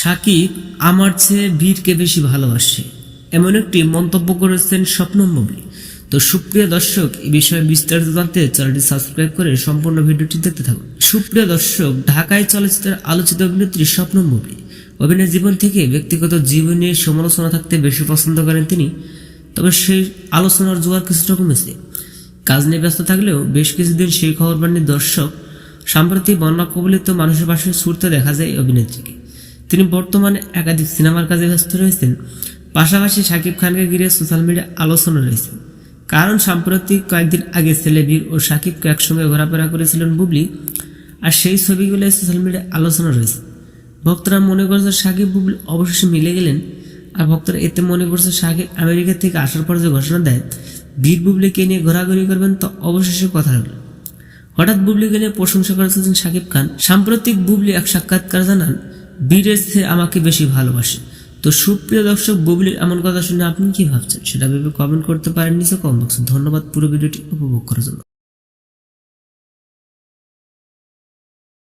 সাকিব আমার চেয়ে বীরকে বেশি ভালোবাসে। এমন একটি মন্তব্য করেছেন স্বপ্ন মুবলি। তো সুপ্রিয় দর্শক এই বিষয়ে বিস্তারিত জানতে চ্যানেলটি সাবস্ক্রাইব করে সম্পূর্ণ ভিডিওটি দেখতে থাকুন। সুপ্রিয় দর্শক, ঢাকায় চলচ্চিত্রের আলোচিত অভিনেত্রী স্বপ্ন মুবলি। অভিনয় জীবন থেকে ব্যক্তিগত জীবন সমালোচনা থাকতে বেশি পছন্দ করেন তিনি। তবে সেই আলোচনার জোয়ার কিছুটা কমেছে। কাজ নিয়ে ব্যস্ত থাকলেও বেশ কিছুদিন সেই খবর বানিয়ে দর্শক। সাম্প্রতিক বন্যা কবলিত মানুষের পাশে ছুটতে দেখা যায় অভিনেত্রীকে। তিনি বর্তমানে একাধিক সিনেমার কাজে ব্যস্ত রয়েছেন। পাশাপাশি শাকিব খানকে ঘিরে সোশ্যাল মিডিয়া আলোচনা রয়েছে। কারণ সাম্প্রতিক কয়েকদিন আগে ছেলেবীর ও শাকিবকে একসঙ্গে ঘোরাফেরা করেছিলেন বুবলি, আর সেই ছবিগুলো সোশ্যাল মিডিয়ায় আলোচনা রয়েছে। ভক্তরা মনে করছে সাকিব বুবলি অবশেষে মিলে গেলেন, আর ভক্তরা এতে মনে করছে সাকিব আমেরিকা থেকে আসার পর যে ঘোষণা দেয়, বীর বুবলিকে নিয়ে ঘোরাঘুরি করবেন তো অবশেষে কথা হলো। হঠাৎ বুবলিকে নিয়ে প্রশংসা করেছেন শাকিব খান। সাম্প্রতিক বুবলি এক সাক্ষাৎকার জানান বীরের চেয়ে আমাকে বেশি ভালোবাসে। তো সুপ্রিয় দর্শক, ববলির এমন কথা শুনে আপনি কি ভাবছেন? সেটা ভেবে কমেন্ট করতে পারেন নিচে কমবক্স বক্সে ধন্যবাদ। পুরো ভিডিওটি উপভোগ করার জন্য।